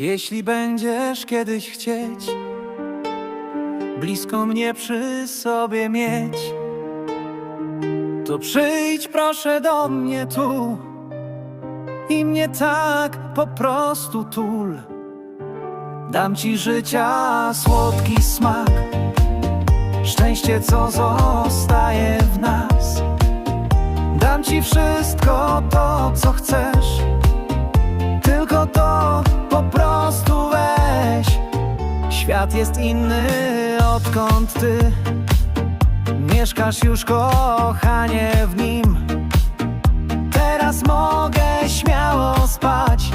Jeśli będziesz kiedyś chcieć Blisko mnie przy sobie mieć To przyjdź proszę do mnie tu I mnie tak po prostu tul. Dam ci życia słodki smak Szczęście co zostaje w nas. Dam ci wszystko to co chcesz jest inny odkąd ty Mieszkasz już kochanie w nim. Teraz mogę śmiało spać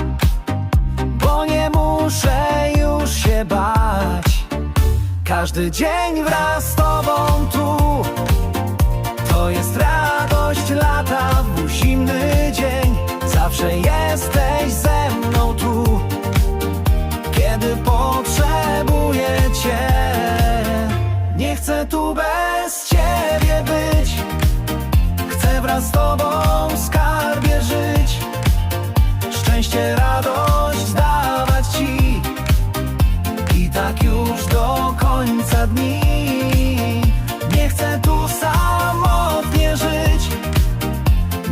Bo nie muszę już się bać. Każdy dzień wraz z tobą tu to jest radość lata w zimny Z tobą skarbie żyć. Szczęście, radość dawać ci. I tak już do końca dni. Nie chcę tu samotnie żyć.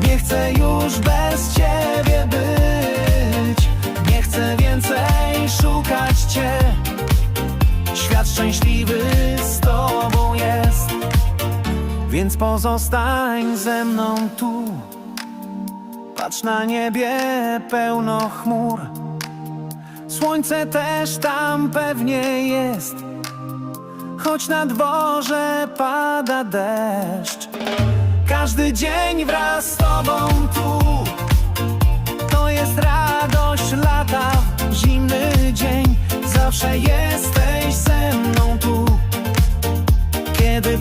Nie chcę już bez ciebie być. Nie chcę więcej szukać cię. Świat szczęśliwy Więc pozostań ze mną tu. Patrz na niebie pełno chmur. Słońce też tam pewnie jest. Choć na dworze pada deszcz. Każdy dzień wraz z tobą tu. To jest radość lata Zimny dzień. Zawsze jesteś ze mną tu. Kiedy